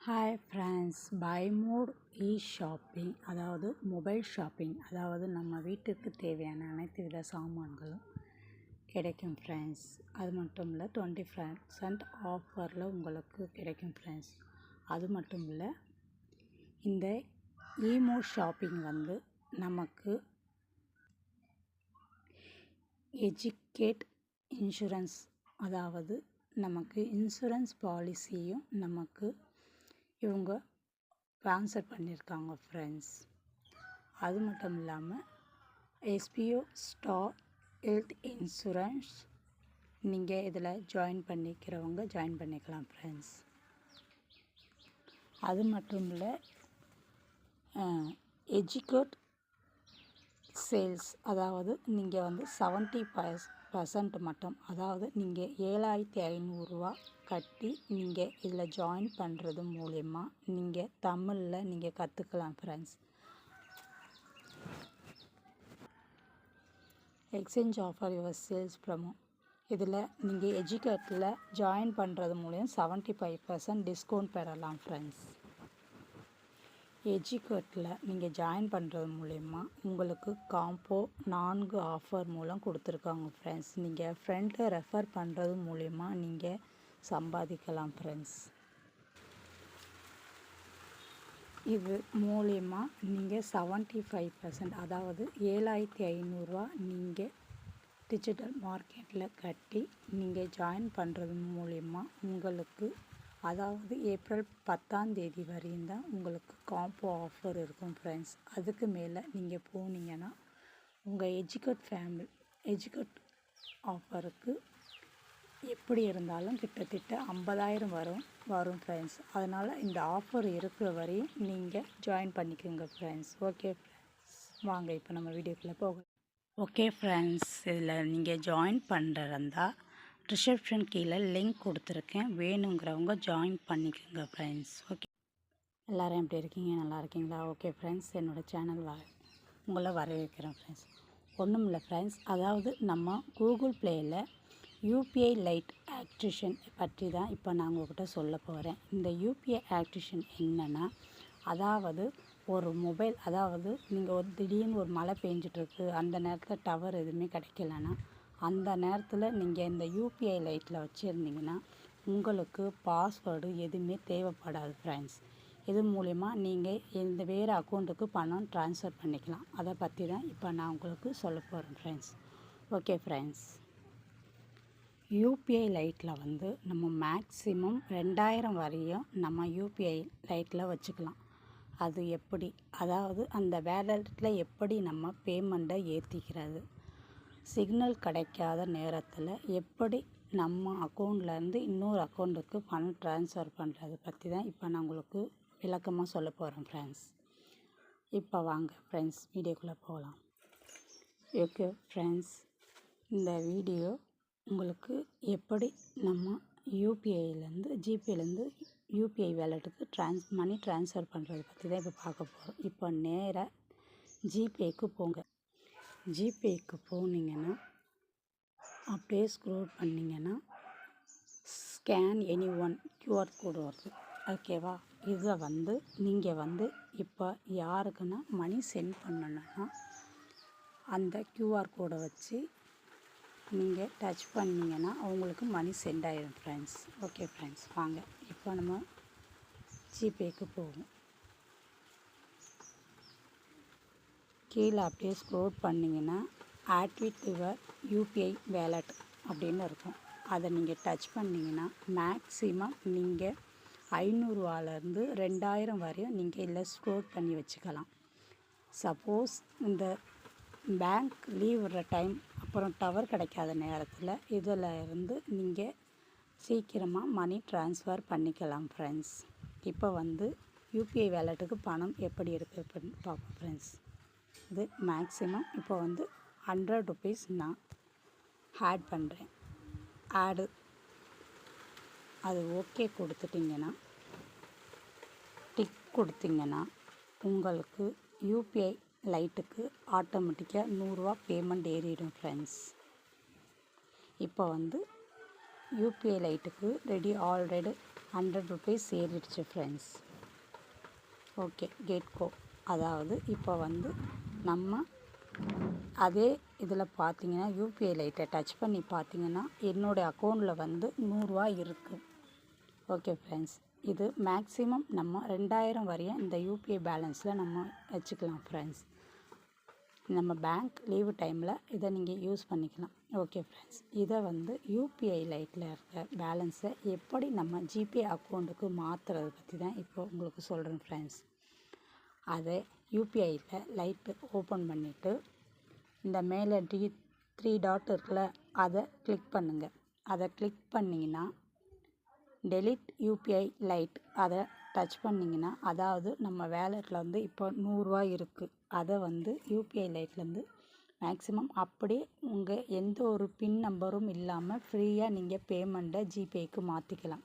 Hi friends by mode e shopping அதாவது mobile shopping அதாவது நம்ம வீட்டுக்கு தேவையான அனைத்து வித சாமான்களும் கிடைக்கும் ஃப்ரெண்ட்ஸ் அது மட்டும் இல்லை டுவெண்ட்டி பர்சன்ட் ஆஃபரில் உங்களுக்கு கிடைக்கும் ஃப்ரெண்ட்ஸ் அது மட்டும் இல்லை இந்த ஈமோ ஷாப்பிங் வந்து நமக்கு எஜுகேட் இன்சூரன்ஸ் அதாவது நமக்கு இன்சூரன்ஸ் பாலிசியும் நமக்கு இவங்க ஸ்பான்சர் பண்ணியிருக்காங்க ஃப்ரெண்ட்ஸ் அது மட்டும் இல்லாமல் எஸ்பிஓ ஸ்டார் ஹெல்த் இன்சூரன்ஸ் நீங்கள் இதில் ஜாயின் பண்ணிக்கிறவங்க ஜாயின் பண்ணிக்கலாம் ஃப்ரெண்ட்ஸ் அது மட்டும் இல்லை எஜிகோட் சேல்ஸ் அதாவது நீங்கள் வந்து செவன்ட்டி பர்ஸ் பர்சன்ட் மட்டும் அதாவது நீங்கள் ஏழாயிரத்தி ஐநூறுரூவா கட்டி நீங்கள் இதில் ஜாயின் பண்ணுறது மூலயமா நீங்கள் தமிழில் நீங்கள் கற்றுக்கலாம் friends exchange offer your sales promo இதில் நீங்கள் எஜுகேட்டில் ஜாயின் பண்ணுறது மூலியம் செவன்ட்டி ஃபைவ் பர்சன்ட் டிஸ்கவுண்ட் பெறலாம் ஃப்ரெண்ட்ஸ் எஜிகேட்டில் நீங்கள் ஜாயின் பண்ணுறது மூலயமா உங்களுக்கு காம்போ நான்கு ஆஃபர் மூலம் கொடுத்துருக்காங்க ஃப்ரெண்ட்ஸ் நீங்கள் ஃப்ரெண்டை ரெஃபர் பண்ணுறது மூலயமா நீங்கள் சம்பாதிக்கலாம் ஃப்ரெண்ட்ஸ் இது மூலயமா நீங்கள் செவன்ட்டி ஃபைவ் பர்சன்ட் அதாவது ஏழாயிரத்தி ஐநூறுரூவா நீங்கள் டிஜிட்டல் மார்க்கெட்டில் கட்டி நீங்கள் ஜாயின் பண்ணுறது மூலயமா உங்களுக்கு அதாவது ஏப்ரல் பத்தாம் தேதி வரையும் தான் உங்களுக்கு காம்போ ஆஃபர் இருக்கும் ஃப்ரெண்ட்ஸ் அதுக்கு மேலே நீங்கள் போனீங்கன்னா உங்கள் எஜுகேட் ஃபேமிலி எஜுகேட் ஆஃபருக்கு எப்படி இருந்தாலும் கிட்டத்தட்ட ஐம்பதாயிரம் வரும் வரும் ஃப்ரெண்ட்ஸ் அதனால் இந்த ஆஃபர் இருக்கிற வரையும் நீங்கள் ஜாயின் பண்ணிக்கோங்க ஃப்ரெண்ட்ஸ் ஓகே ஃப்ரெண்ட்ஸ் வாங்க இப்போ நம்ம வீடியோக்குள்ளே போக ஓகே ஃப்ரெண்ட்ஸ் இதில் நீங்கள் ஜாயின் பண்ணுறதா ரிசப்ஷன் கீழே லிங்க் கொடுத்துருக்கேன். வேணுங்கிறவங்க ஜாயின் பண்ணிக்கோங்க ஃப்ரெண்ட்ஸ் ஓகே எல்லோரும் எப்படி இருக்கீங்க? நல்லா இருக்கீங்களா? ஓகே ஃப்ரெண்ட்ஸ் என்னோடய சேனல் வ உங்களை வரவேற்கிறேன் ஃப்ரெண்ட்ஸ் ஒன்றும் இல்லை ஃப்ரெண்ட்ஸ் அதாவது நம்ம கூகுள் ப்ளேயில் யூபிஐ லைட் ஆக்டிஷன் பற்றி தான் இப்போ நான் உங்கள்கிட்ட சொல்ல போகிறேன் இந்த யூபிஐ ஆக்டிஷன் என்னென்னா அதாவது ஒரு மொபைல் அதாவது நீங்கள் ஒரு திடீர்னு ஒரு மழை பெஞ்சிட்ருக்கு அந்த நேரத்தில் டவர் எதுவுமே கிடைக்கலன்னா அந்த நேரத்தில் நீங்கள் இந்த யூபிஐ லைட்டில் வச்சுருந்தீங்கன்னா உங்களுக்கு பாஸ்வேர்டு எதுவுமே தேவைப்படாது ஃப்ரெண்ட்ஸ் இது மூலிமா நீங்கள் இந்த வேறு அக்கௌண்ட்டுக்கு பணம் ட்ரான்ஸ்ஃபர் பண்ணிக்கலாம். அதை பற்றி தான் இப்போ நான் உங்களுக்கு சொல்ல போகிறேன் ஃப்ரெண்ட்ஸ் ஓகே ஃப்ரெண்ட்ஸ் யூபிஐ லைட்டில் வந்து நம்ம மேக்ஸிமம் ரெண்டாயிரம் வரையும் நம்ம யூபிஐ லைட்டில் வச்சுக்கலாம். அது எப்படி? அதாவது அந்த வேலட்டில் எப்படி நம்ம பேமெண்ட்டை ஏற்றிக்கிறது சிக்னல் கிடைக்காத நேரத்தில் எப்படி நம்ம அக்கௌண்ட்லேருந்து இன்னொரு அக்கௌண்ட்டுக்கு பணம் ட்ரான்ஸ்ஃபர் பண்ணுறது பற்றி தான் இப்போ நான் உங்களுக்கு விளக்கமாக சொல்ல போகிறேன் ஃப்ரெண்ட்ஸ் இப்போ வாங்க ஃப்ரெண்ட்ஸ் வீடியோக்குள்ளே போகலாம் ஓகே ஃப்ரெண்ட்ஸ் இந்த வீடியோ உங்களுக்கு எப்படி நம்ம யூபிஐலேருந்து ஜிபேலேருந்து யூபிஐ வேலெட்டுக்கு ட்ரான்ஸ் மணி ட்ரான்ஸ்ஃபர் பண்ணுறது பற்றி தான் இப்போ பார்க்க போகிறோம் இப்போ நேராக ஜிபேக்கு போங்க. ஜிபேக்கு போனீங்கன்னா அப்படியே ஸ்க்ரோல் பண்ணிங்கன்னா scan any one QR code வருது. ஓகேவா இதை வந்து நீங்கள் வந்து இப்போ யாருக்குன்னா மணி சென்ட் பண்ணணுன்னா அந்த க்யூஆர் கோடை வச்சு நீங்கள் டச் பண்ணிங்கன்னா அவங்களுக்கு மணி சென்ட் ஆகிடும் ஃப்ரெண்ட்ஸ் ஓகே ஃப்ரெண்ட்ஸ் வாங்க. இப்போ நம்ம ஜிபேக்கு போவோம். கீழே அப்படியே ஸ்க்ரோல் பண்ணிங்கன்னா ஆக்டிவேட் யுவர் யூபிஐ வேலட் அப்படின்னு இருக்கும். அதை நீங்கள் டச் பண்ணிங்கன்னா மேக்ஸிமம் நீங்கள் ஐநூறுரூவாலேருந்து ரெண்டாயிரம் வரையும் நீங்கள் இதில் ஸ்டோர் பண்ணி வச்சுக்கலாம். சப்போஸ் இந்த பேங்க் லீவ் விடுற டைம் அப்புறம் டவர் கிடைக்காத நேரத்தில் இதில் இருந்து நீங்கள் சீக்கிரமாக மணி ட்ரான்ஸ்ஃபர் பண்ணிக்கலாம் ஃப்ரெண்ட்ஸ் இப்போ வந்து யூபிஐ வேலெட்டுக்கு பணம் எப்படி இருக்குது அப்படின்னு பார்ப்போம் ஃப்ரெண்ட்ஸ் இது மேக்ஸிமம் இப்போ வந்து ஹண்ட்ரட் ருபீஸ் நான் ஆட் பண்ணுறேன் ஆடு அது ஓகே கொடுத்துட்டிங்கன்னா டிக் கொடுத்தீங்கன்னா உங்களுக்கு யூபிஐ லைட்டுக்கு ஆட்டோமேட்டிக்காக நூறுரூவா பேமெண்ட் ஏறிடும் ஃப்ரெண்ட்ஸ் இப்போ வந்து யூபிஐ லைட்டுக்கு ready already hundred rupees friends friends okay கேட்கோ அதாவது இப்போ வந்து நம்ம அதே இதில் பார்த்தீங்கன்னா யூபிஐ லைட்டை டச் பண்ணி பார்த்தீங்கன்னா என்னுடைய அக்கௌண்ட்டில் வந்து நூறுரூவா இருக்குது ஓகே ஃப்ரெண்ட்ஸ் இது மேக்ஸிமம் நம்ம ரெண்டாயிரம் வரையும் இந்த யூபிஐ பேலன்ஸில் நம்ம வச்சுக்கலாம் ஃப்ரெண்ட்ஸ் நம்ம பேங்க் லீவு டைமில் இதை நீங்கள் யூஸ் பண்ணிக்கலாம். ஓகே ஃப்ரெண்ட்ஸ் இதை வந்து யூபிஐ லைட்டில் இருக்க பேலன்ஸை எப்படி நம்ம ஜிபே அக்கௌண்ட்டுக்கு மாற்றுறது பற்றி தான் இப்போ உங்களுக்கு சொல்கிறேன் ஃப்ரெண்ட்ஸ் அதை யூபிஐயில் லைட்டு ஓப்பன் பண்ணிவிட்டு இந்த மேலே டி த்ரீ டாட் இருக்குல்ல அதை கிளிக் பண்ணுங்கள் அதை கிளிக் பண்ணிங்கன்னா டெலிட் யூபிஐ லைட் அதை டச் பண்ணிங்கன்னா அதாவது நம்ம வேலெட்டில் வந்து இப்போ நூறுரூவா இருக்குது அதை வந்து யூபிஐ லைட்லேருந்து மேக்ஸிமம் அப்படியே உங்கள் எந்த ஒரு பின் நம்பரும் இல்லாமல் ஃப்ரீயாக நீங்கள் பேமெண்ட்டை ஜிபேக்கு மாற்றிக்கலாம்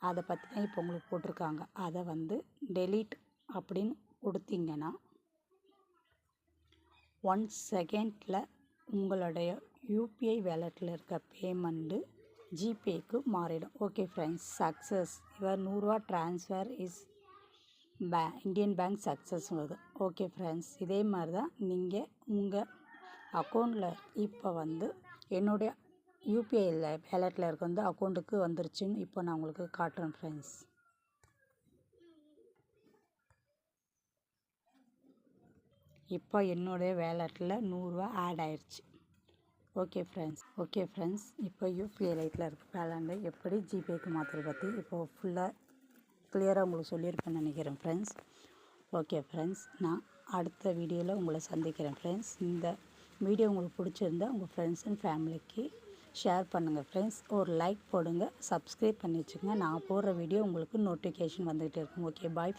அதை பற்றி தான் இப்போ உங்களுக்கு போட்டிருக்காங்க. அதை வந்து டெலீட் அப்படின்னு கொடுத்தீங்கன்னா ஒன் செகண்டில் உங்களுடைய யூபிஐ வேலெட்டில் இருக்க பேமெண்ட்டு ஜிபேக்கு மாறிடும். ஓகே ஃப்ரெண்ட்ஸ் சக்ஸஸ் இவர் நூறுரூவா transfer is pay Indian bank success வருது ஓகே ஃப்ரெண்ட்ஸ் இதே மாதிரி தான் நீங்கள் உங்கள் அக்கௌண்ட்டில் இப்போ வந்து என்னுடைய யூபிஐயில் வேலெட்டில் இருக்க வந்து அக்கௌண்ட்டுக்கு வந்துருச்சுன்னு இப்போ நான் உங்களுக்கு காட்டுறேன் ஃப்ரெண்ட்ஸ் இப்போ என்னுடைய வேலெட்டில் நூறுரூவா ஆட் ஆயிடுச்சு ஓகே ஃப்ரெண்ட்ஸ் ஓகே ஃப்ரெண்ட்ஸ் இப்போ யூபிஐ லைட்டில் இருக்க பேலண்டை எப்படி ஜிபேக்கு மாற்றுறது பற்றி இப்போது ஃபுல்லாக கிளியராக உங்களுக்கு சொல்லியிருப்பேன்னு நினைக்கிறேன் ஃப்ரெண்ட்ஸ் ஓகே ஃப்ரெண்ட்ஸ் நான் அடுத்த வீடியோவில் உங்களை சந்திக்கிறேன் ஃப்ரெண்ட்ஸ் இந்த வீடியோ உங்களுக்கு பிடிச்சிருந்தா உங்கள் ஃப்ரெண்ட்ஸ் அண்ட் ஃபேமிலிக்கு ஷேர் பண்ணுங்கள் ஃப்ரெண்ட்ஸ் ஒரு லைக் போடுங்க சப்ஸ்கிரைப் பண்ணி வச்சுக்கோங்க. நான் போடுற வீடியோ உங்களுக்கு நோட்டிஃபிகேஷன் வந்துகிட்டே இருக்கும். Okay bye friends